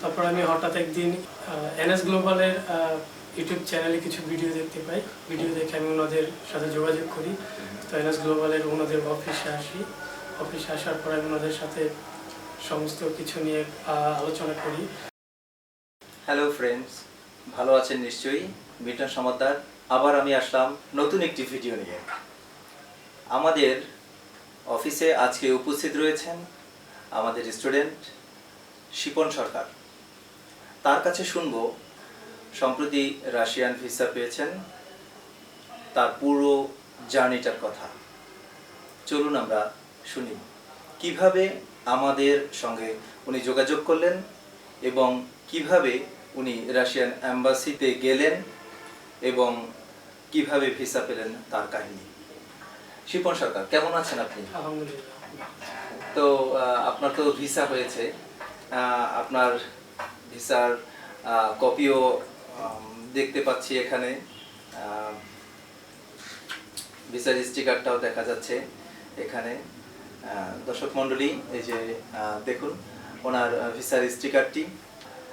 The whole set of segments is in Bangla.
তারপর আমি হঠাৎ একদিন এনএস গ্লোবালের ইউটিউব চ্যানেলে কিছু ভিডিও দেখতে পাই। ভিডিও দেখে আমি ওনাদের সাথে যোগাযোগ করি। তো এনএস গ্লোবালের ওনাদের অফিসে আসি। অফিসে আসার পর আমি ওনাদের সাথে সমস্ত কিছু নিয়ে আলোচনা করি। হ্যালো ফ্রেন্ডস ভালো আছেন নিশ্চয়ই? মিটন সমাদার, আবার আমি আসলাম নতুন একটি ভিডিও নিয়ে। আমাদের অফিসে আজকে উপস্থিত রয়েছেন আমাদের স্টুডেন্ট শিপন সরকার। তার কাছে শুনব সম্প্রতি রাশিয়ান ভিসা পেয়েছেন তার পুরো জার্নিটার কথা। চলুন আমরা শুনি কীভাবে আমাদের সঙ্গে উনি যোগাযোগ করলেন এবং কীভাবে উনি রাশিয়ান অ্যাম্বাসিতে গেলেন এবং কীভাবে ভিসা পেলেন তার কাহিনী। শিপন সরকার কেমন আছেন আপনি? তো আপনার তো ভিসা হয়েছে আপনার ভিসার কপিও দেখতে পাচ্ছি এখানে। ভিসার স্টিকারটাও দেখা যাচ্ছে এখানে। দর্শক মণ্ডলী, এই যে দেখুন, ওনার ভিসার স্টিকারটি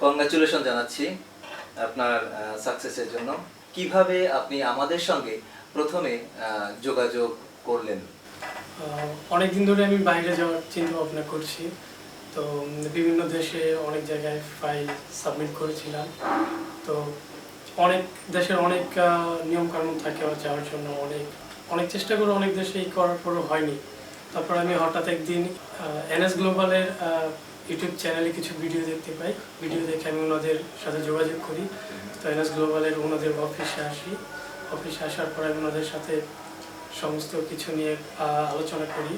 কংগ্রাচুলেশন জানাচ্ছি আপনার সাকসেসের জন্য। কীভাবে আপনি আমাদের সঙ্গে প্রথমে যোগাযোগ করলেন? অনেক দিন ধরে আমি বাইরে যাওয়ার চিন্তা ভাবনা করছি। তো বিভিন্ন দেশে অনেক জায়গায় ফাইল সাবমিট করেছিলাম। তো অনেক দেশের অনেক নিয়ম কানুন থাকে যাওয়ার জন্য অনেক অনেক চেষ্টা করে অনেক দেশেই করার পরও হয়নি। তারপর আমি হঠাৎ একদিন এনএস গ্লোবালের ইউটিউব চ্যানেলে কিছু ভিডিও দেখতে পাই। ভিডিও দেখে আমি ওনাদের সাথে যোগাযোগ করি। তো এনএস গ্লোবালের ওনাদের অফিসে আসি। অফিসে আসার পর আমি ওনাদের সাথে সমস্ত কিছু নিয়ে আলোচনা করি।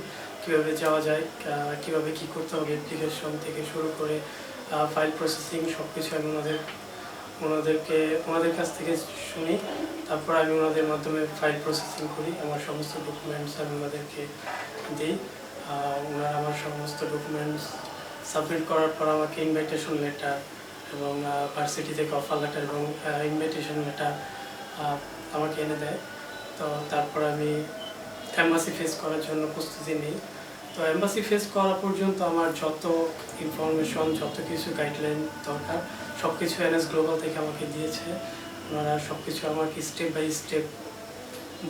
কীভাবে যাওয়া যায় কীভাবে কি করতে হবে অ্যাপ্লিকেশন থেকে শুরু করে ফাইল প্রসেসিং সব কিছু আমি ওনাদের, ওনাদেরকে, ওনাদের কাছ থেকে শুনি। তারপর আমি ওনাদের মাধ্যমে ফাইল প্রসেসিং করি, আমার সমস্ত ডকুমেন্টস আমি ওনাদেরকে দিই। ওনারা আমার সমস্ত ডকুমেন্টস সাবমিট করার পর আমাকে ইনভাইটেশন লেটার এবং ভার্সিটি থেকে অফার লেটার এবং ইনভাইটেশন লেটার আমাকে এনে দেয়। তো তারপর আমি অ্যাম্বাসি ফেস করার জন্য প্রস্তুতি নিই। তো অ্যাম্বাসি ফেস করা পর্যন্ত আমার যত ইনফরমেশন যত কিছু গাইডলাইন দরকার সব কিছু এনএস গ্লোবাল থেকে আমাকে দিয়েছে। ওনারা সব কিছু আমাকে স্টেপ বাই স্টেপ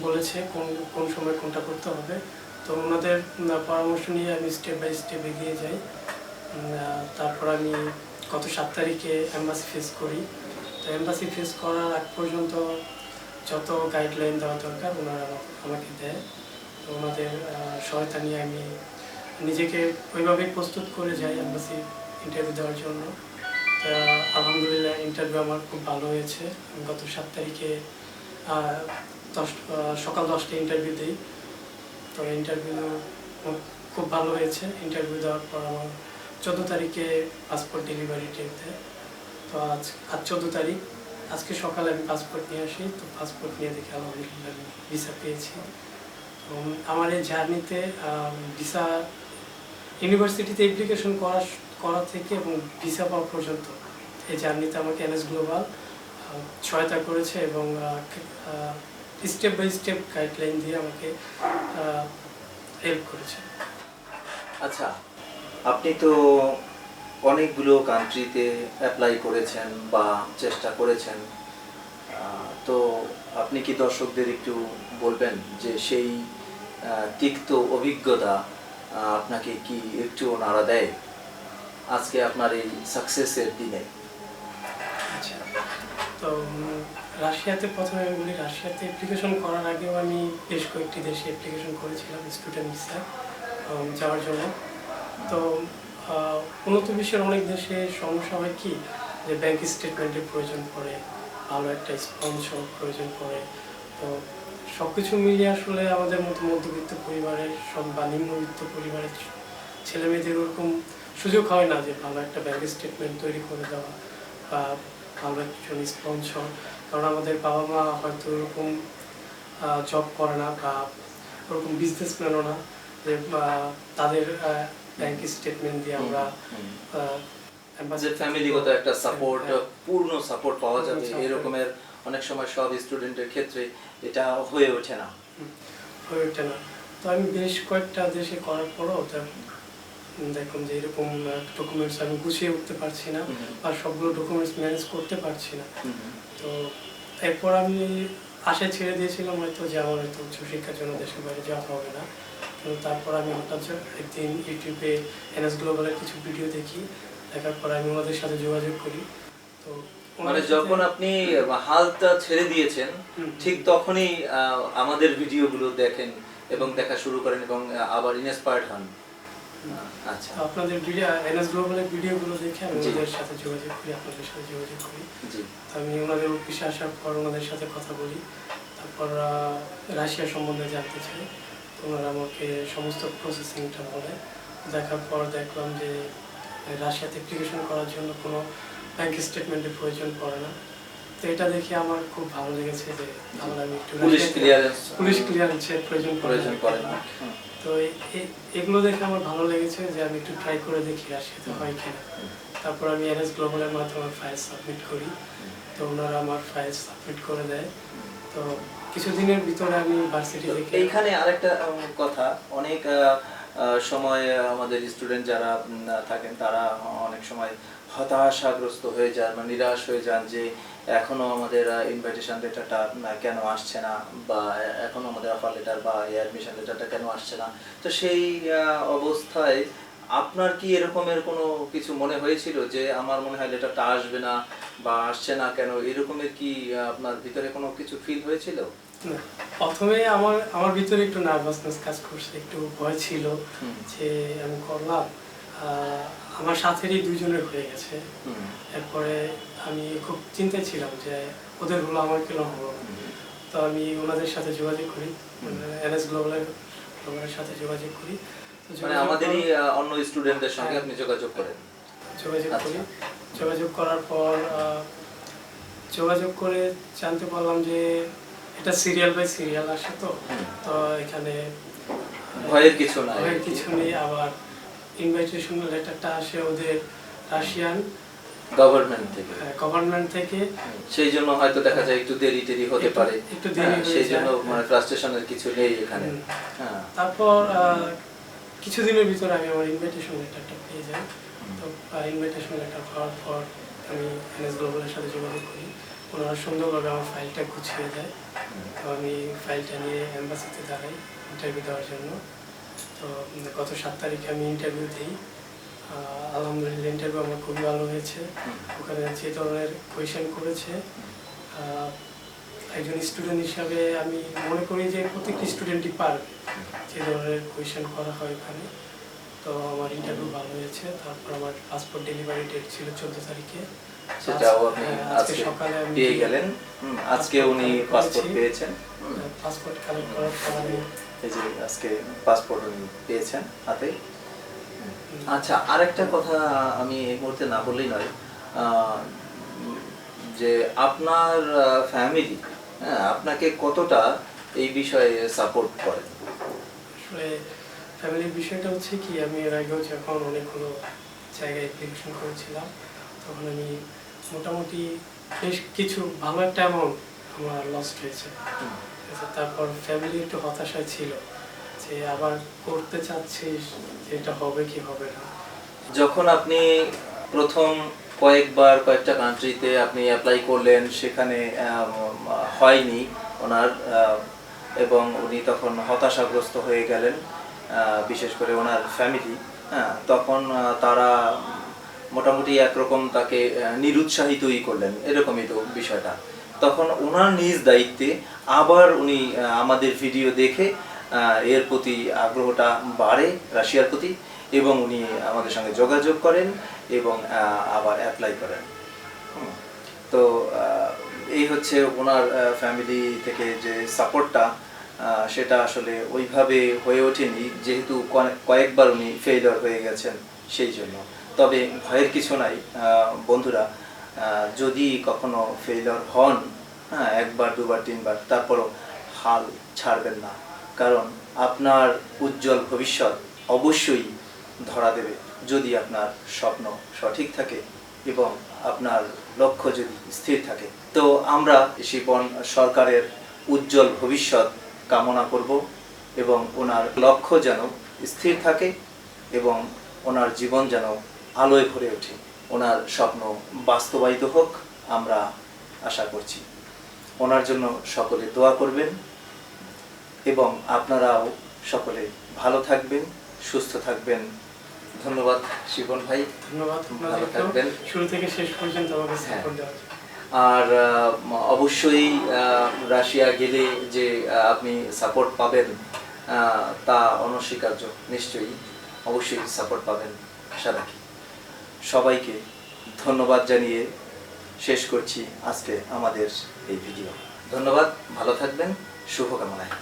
বলেছে কোন কোন সময় কোনটা করতে হবে। তো ওনাদের পরামর্শ নিয়ে আমি স্টেপ বাই স্টেপ এগিয়ে যাই। তারপর আমি গত সাত তারিখে অ্যাম্বাসি ফেস করি। তো অ্যাম্বাসি ফেস করার আগ পর্যন্ত যত গাইডলাইন দেওয়া দরকার, ওনারা আমাকে দেয়। ওনাদের সহায়তা নিয়ে আমি নিজেকে ওইভাবেই প্রস্তুত করে যাই অ্যাম্বাসি ইন্টারভিউ দেওয়ার জন্য। তা আলহামদুলিল্লাহ ইন্টারভিউ আমার খুব ভালো হয়েছে। গত সাত তারিখে দশ সকাল দশটা ইন্টারভিউ দিই। তো ইন্টারভিউ খুব ভালো হয়েছে। ইন্টারভিউ দেওয়ার পর আমার চোদ্দ তারিখে পাসপোর্ট ডেলিভারি ডেট দেয়। তো আজ আজ চোদ্দ তারিখ। আজকে সকালে আমি পাসপোর্ট নিয়ে আসি। তো পাসপোর্ট নিয়ে দেখে আলহামদুলিল্লাহ ভিসা পেয়েছি। আমার এই জার্নিতে ভিসা ইউনিভার্সিটিতে অ্যাপ্লিকেশন করা করা থেকে এবং ভিসা পাওয়া পর্যন্ত এই জার্নিতে আমাকে এনএস গ্লোবাল সহায়তা করেছে এবং স্টেপ বাই স্টেপ গাইডলাইন দিয়ে আমাকে হেল্প করেছে। আচ্ছা আপনি তো অনেকগুলো কান্ট্রিতে অ্যাপ্লাই করেছেন বা চেষ্টা করেছেন তো আপনি কি দর্শকদের একটু বলবেন যে সেই তিক্ত অভিজ্ঞতা আপনাকে কি একটু নাড়া দেয়? আজকে আপনার এই সাকসেসের দিনে। আচ্ছা। তো রাশিয়াতে প্রথমে আমি বলি, রাশিয়াতে অ্যাপ্লিকেশন করার আগেও আমি বেশ কয়েকটি দেশে অ্যাপ্লিকেশন করেছিলাম স্টুডেন্ট ভিসা যাওয়ার জন্য। তো উন্নত বিশ্বের অনেক দেশে সমস্যা হয় কি, যে ব্যাংক স্টেটমেন্টের প্রয়োজন পড়ে, ভালো একটা স্পন্সর প্রয়োজন পড়ে। তো সব কিছু মিলিয়ে আসলে আমাদের মতো মধ্যবিত্ত পরিবারের সব বা নিম্নবিত্ত পরিবারের ছেলে মেয়েদের ওরকম সুযোগ হয় না যে ভালো একটা ব্যাংক স্টেটমেন্ট তৈরি করে দেওয়া বা ভালো একজন স্পন্সর কারণ আমাদের বাবা মা হয়তো ওরকম জব করে না বা ওরকম বিজনেসম্যানও না যে তাদের ব্যাংক স্টেটমেন্ট দিয়ে আমরা। যে ফ্যামিলিগত একটা সাপোর্ট হ্যাঁ, পূর্ণ সাপোর্ট পাওয়া যাবে এরকমের অনেক সময় সব স্টুডেন্টের ক্ষেত্রে এটা হয়ে ওঠে না। হয়ে ওঠে না। তো আমি বেশ কয়েকটা দেশে করার পরও দেখলাম যে এরকম ডকুমেন্টস আমি গুছিয়ে উঠতে পারছি না আর সবগুলো ডকুমেন্টস ম্যানেজ করতে পারছি না। তো এরপর আমি আশায় ছেড়ে দিয়েছিলাম হয়তো যে আমার হয়তো উচ্চশিক্ষার জন্য দেশের বাইরে যাওয়া হবে না। কিন্তু তারপর আমি হঠাৎ একদিন ইউটিউবে এনএস গ্লোবালের কিছু ভিডিও দেখি। দেখার পর আমি ওনাদের সাথে যোগাযোগ করি। তো মানে যখন আপনি হালটা ছেড়ে দিয়েছেন ঠিক তখনই আমাদের ভিডিওগুলো দেখেন এবং দেখা শুরু করেন এবং আবার ইন্সপায়ার্ড হন। আচ্ছা। আপনাদের ভিডিও এনএস গ্লোবালের ভিডিওগুলো দেখে আমি জি। ওনাদের সাথে যোগাযোগ করি আপনাদের সাথে যোগাযোগ করি। জি। আমি ওনাদের অফিসে আসার পর ওনাদের সাথে কথা বলি। তারপর রাশিয়া সম্বন্ধে জানতে চাই। ওনারা আমাকে সমস্ত প্রসেসিংটা বলে। দেখার পর দেখলাম যে রাশিয়াতে অ্যাপ্লিকেশন করার জন্য কোনো ব্যাংক স্টেটমেন্টের প্রয়োজন পড়ে না। তো এটা দেখে আমার খুব ভালো লেগেছে যে তাহলে আমি একটু পুলিশ ক্লিয়ারেন্স পুলিশ ক্লিয়ারেন্সের প্রয়োজন প্রয়োজন পড়ে না। তো এগুলো দেখে আমার ভালো লেগেছে যে আমি একটু ট্রাই করে দেখি রাশিয়াতে হয় কিনা। তারপর আমি এনএস গ্লোবালের মাধ্যমে ফাইল সাবমিট করি। তো ওনারা আমার ফাইল সাবমিট করে দেয়। তো কিছুদিনের ভিতরে আমি ভার্সিটি থেকে এইখানে আরেকটা কথা। অনেক সময় আমাদের স্টুডেন্ট যারা থাকেন তারা অনেক সময় হতাশাগ্রস্ত হয়ে যান বা নিরাশ হয়ে যান যে এখনও আমাদের ইনভাইটেশন লেটারটা কেন আসছে না বা এখনও আমাদের অফার লেটার বা অ্যাডমিশন লেটারটা কেন আসছে না? তো সেই অবস্থায় আপনার কি এরকমের কোনো কিছু মনে হয়েছিল যে আমার মনে হয় লেটারটা আসবে না বা আসছে না কেন? এরকমের কি আপনার ভিতরে কোনো কিছু ফিল হয়েছিল? প্রথমে আমার আমার ভিতরে একটু নার্ভাসনেস কাজ করছে একটু ভয় ছিল। যে আমি করলাম। আমার সাথেরই দুজনের হয়ে গেছে। এরপরে আমি খুব চিন্তায় ছিলাম যে ওদের হলো আমার কেন হলো তো আমি ওনাদের সাথে যোগাযোগ করি এনএস গ্লোবালের গ্লোবালের সাথে যোগাযোগ করি। মানে আমাদেরই অন্য স্টুডেন্টদের সঙ্গে হ্যাঁ। আপনি যোগাযোগ করেন। যোগাযোগ আচ্ছা। করি। যোগাযোগ করার পর যোগাযোগ করে জানতে পারলাম যে এটা সিরিয়াল বাই সিরিয়াল আসে তো। তো এখানে ভয়ের কিছু নাই। ভয়ের কিছু নেই আবার ইনভাইটেশন লেটারটা আসে ওদের রাশিয়ান গভর্নমেন্ট থেকে। গভর্নমেন্ট থেকে। সেই জন্য হয়তো দেখা যায় একটু দেরি টেরি হতে পারে। একটু দেরি হ্যাঁ, সেই জন্য মানে ফ্রাস্ট্রেশনের কিছু নেই এখানে। হ্যাঁ। তারপর কিছুদিনের ভিতরে আমি আমার ইনভাইটেশন লেটারটা পেয়ে যাই। তো ইনভাইটেশন লেটার পাওয়ার পর আমি এনএস গ্লোবালের সাথে যোগাযোগ করি। ওনারা সুন্দরভাবে আমার ফাইলটা গুছিয়ে দেয়। তো আমি ফাইলটা নিয়ে অ্যাম্বাসিতে দাঁড়াই ইন্টারভিউ দেওয়ার জন্য। তো গত সাত তারিখে আমি ইন্টারভিউ দিই। আলহামদুলিল্লাহ ইন্টারভিউ আমার খুবই ভালো হয়েছে। ওখানে যে ধরনের কোয়েশন করেছে একজন স্টুডেন্ট হিসাবে আমি মনে করি যে প্রত্যেকটি স্টুডেন্টই পারবে যে ধরনের কোয়েশন করা হয় ওখানে। তো আমার ইন্টারভিউ ভালো হয়েছে। তারপর আমার পাসপোর্ট ডেলিভারি ডেট ছিল চোদ্দ তারিখে। সেটাও আপনি হ্যাঁ, আজকে সকালে আমি পেয়ে গেলেন। আজকে উনি পাসপোর্ট পাসপোর্ট পেয়েছেন। পাসপোর্ট কালেক্ট করার পর আমি এই যে আজকে পাসপোর্ট উনি পেয়েছেন হাতে আচ্ছা আরেকটা কথা আমি এই মুহূর্তে না বললেই নয় যে আপনার ফ্যামিলি হ্যাঁ আপনাকে কতটা এই বিষয়ে সাপোর্ট করে? আসলে ফ্যামিলির বিষয়টা হচ্ছে কি আমি এর আগেও যখন অনেকগুলো জায়গায় অ্যাপ্লিকেশন করেছিলাম তখন আমি মোটামুটি বেশ কিছু ভালো একটা অ্যামাউন্ট আমার লস্ট হয়েছে। তারপর ফ্যামিলি একটু হতাশায় ছিল যে আবার করতে চাচ্ছিস এটা হবে কি হবে না। যখন আপনি প্রথম কয়েকবার কয়েকটা কান্ট্রিতে আপনি অ্যাপ্লাই করলেন, সেখানে হয়নি ওনার এবং উনি তখন হতাশাগ্রস্ত হয়ে গেলেন বিশেষ করে ওনার ফ্যামিলি তখন তারা মোটামুটি একরকম তাকে নিরুৎসাহিতই করলেন, এরকমই তো বিষয়টা। তখন ওনার নিজ দায়িত্বে আবার উনি আমাদের ভিডিও দেখে এর প্রতি আগ্রহটা বাড়ে রাশিয়ার প্রতি এবং উনি আমাদের সঙ্গে যোগাযোগ করেন এবং আবার অ্যাপ্লাই করেন। তো এই হচ্ছে ওনার ফ্যামিলি থেকে যে সাপোর্টটা সেটা আসলে ওইভাবে হয়ে ওঠেনি, যেহেতু কয়েকবার উনি ফেইলর হয়ে গেছেন সেই জন্য। তবে ভয়ের কিছু নাই বন্ধুরা যদি কখনো ফেইলর হন হ্যাঁ একবার, দুবার, তিনবার, তারপরও হাল ছাড়বেন না। কারণ আপনার উজ্জ্বল ভবিষ্যৎ অবশ্যই ধরা দেবে যদি আপনার স্বপ্ন সঠিক থাকে এবং আপনার লক্ষ্য যদি স্থির থাকে। তো আমরা শিপন সরকারের উজ্জ্বল ভবিষ্যৎ কামনা করব এবং ওনার লক্ষ্য যেন স্থির থাকে এবং ওনার জীবন যেন আলোয় ভরে ওঠে। ওনার স্বপ্ন বাস্তবায়িত হোক আমরা আশা করছি। ওনার জন্য সকলে দোয়া করবেন এবং আপনারাও সকলে ভালো থাকবেন সুস্থ থাকবেন। ধন্যবাদ শিবন ভাই। ধন্যবাদ ভালো থাকবেন। শুরু থেকে শেষ পর্যন্ত হ্যাঁ। আর অবশ্যই রাশিয়া গেলে যে আপনি সাপোর্ট পাবেন আহ, তা অনস্বীকার্য নিশ্চয়ই অবশ্যই সাপোর্ট পাবেন আশা রাখি। সবাইকে ধন্যবাদ জানিয়ে শেষ করছি আজকে আমাদের এই ভিডিও ধন্যবাদ ভালো থাকবেন শুভকামনায়।